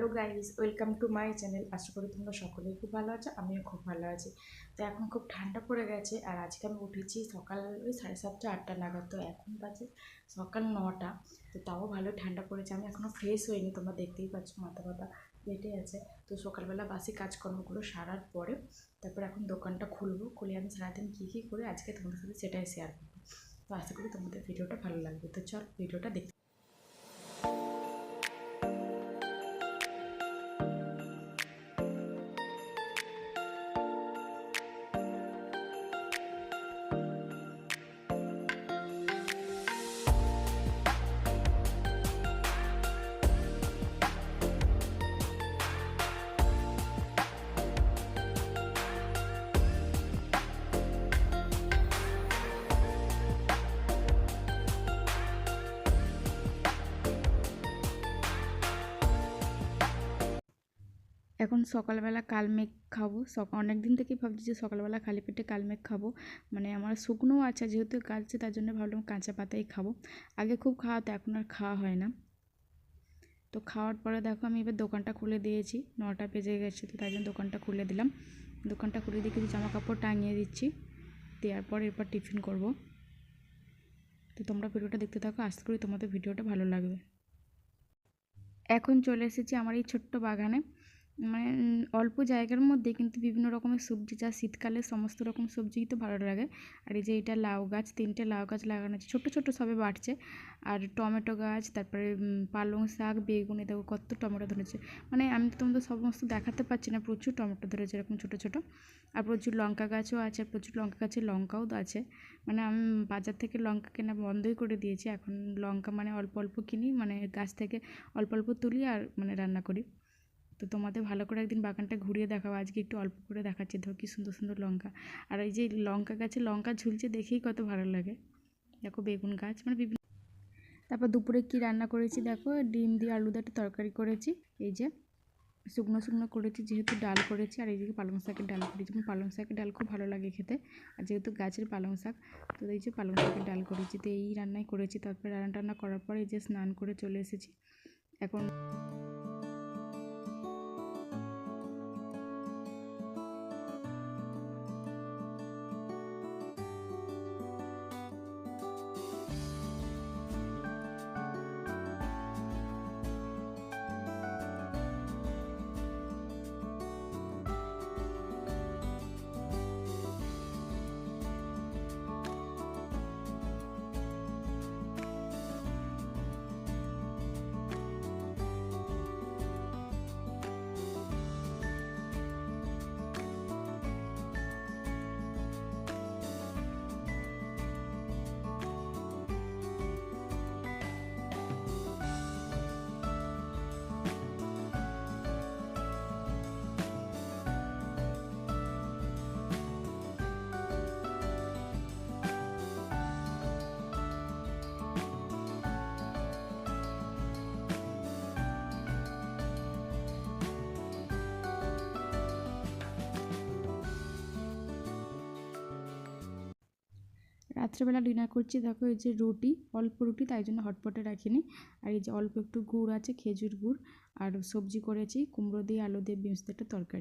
Hello guys welcome to my channel আশা করি তোমরা সকলেই খুব ভালো আছো, আমিও খুব ভালো আছি। তো এখন খুব ঠান্ডা পড়ে গেছে, আর আজকে আমি উঠেছি সকাল ওই সাড়ে সাতটা, আটটা নাগাদ। তো এখন বাজে সকাল নটা, তো তাও ভালো ঠান্ডা পড়েছে। আমি এখনও ফ্রেশ হইনি, তোমরা দেখতেই পাচ্ছ, মাথা ব্যথা বেটে আছে। তো সকালবেলা বাসি কাজকর্মগুলো সারার পরে তারপর এখন দোকানটা খুলবো, খুলে আমি সারাদিন কী কী করে আজকে তোমাদের সাথে সেটাই শেয়ার করব। তো আশা করি তোমাদের ভিডিওটা ভালো লাগবে। তো চল, ভিডিওটা দেখতে এখন সকালবেলা কালমেঘ খাব। অনেক দিন থেকেই ভাবছি যে সকালবেলা খালি পেটে কালমেঘ খাব। মানে আমার শুকনো আছে যেহেতু গাছে তার জন্য ভাবলাম কাঁচা পাতাই খাব। আগে খুব খাওয়া তো এখন আর খাওয়া হয় না। তো খাওয়ার পরে দেখো আমি এবার দোকানটা খুলে দিয়েছি। নটা বেজে গেছে, তো তাই জন্য দোকানটা খুলে দিলাম। দোকানটা খুলে দিয়ে কিছু জামা কাপড় টাঙিয়ে দিচ্ছি। দেওয়ার পর এরপর টিফিন করব। তো তোমরা ভিডিওটা দেখতে থাকো, আশা করি তোমাদের ভিডিওটা ভালো লাগবে। এখন চলে এসেছি আমার এই ছোট্ট বাগানে। মানে অল্প জায়গার মধ্যে কিন্তু বিভিন্ন রকমের সবজি যা শীতকালে সমস্ত রকম সবজিই তো ভালো লাগে। আর এই যে এটা লাউ গাছ, তিনটে লাউ গাছ লাগানো আছে। ছোটো ছোটো সবে বাড়ছে। আর টমেটো গাছ, তারপরে পালং শাক, বেগুন দেখো কত টমেটো ধরেছে। মানে আমি তো তোমাদের সমস্ত দেখাতে পারছি না, প্রচুর টমেটো ধরেছে এরকম ছোটো ছোটো। আর প্রচুর লঙ্কা গাছও আছে প্রচুর লঙ্কা গাছে লঙ্কাও তো আছে। মানে আমি বাজার থেকে লঙ্কা কেনা বন্ধই করে দিয়েছি। এখন লঙ্কা মানে অল্প অল্প কিনি মানে গাছ থেকে অল্প অল্প তুলি আর মানে রান্না করি। তো তোমাদের ভালো করে একদিন বাগানটা ঘুরিয়ে দেখাবো আজকে একটু অল্প করে দেখাচ্ছি। ধর কি সুন্দর সুন্দর লঙ্কা। আর এই যে লঙ্কা গাছে লঙ্কা ঝুলছে দেখেই কত ভালো লাগে। দেখো বেগুন গাছ মানে বিভিন্ন তারপর দুপুরে কি রান্না করেছি দেখো? ডিম দিয়ে আলু দিয়ে তরকারি করেছি। এই যে শুকনো শুকনো করেছি, যেহেতু ডাল করেছি। আর এইদিকে পালং শাকের ডাল করেছি। আমার পালং শাকের ডাল খুব ভালো লাগে খেতে। আর যেহেতু গাছের পালং শাক, তো এই যে পালং শাকের ডাল করেছি। তো এই রান্নাই করেছি। তারপরে রান্না টান্না করার পরে এই যে স্নান করে চলে এসেছি। এখন রাত্রেবেলা ডিনার করছি, দেখো এই যে রুটি, অল্প রুটি, তাই জন্য হটপটে রাখিনি। আর এই যে অল্প একটু গুড় আছে, খেজুর গুড়, আর সবজি করেছি, কুমড়ো দিয়ে, আলু দিয়ে, বিনস দিয়ে একটা তরকারি।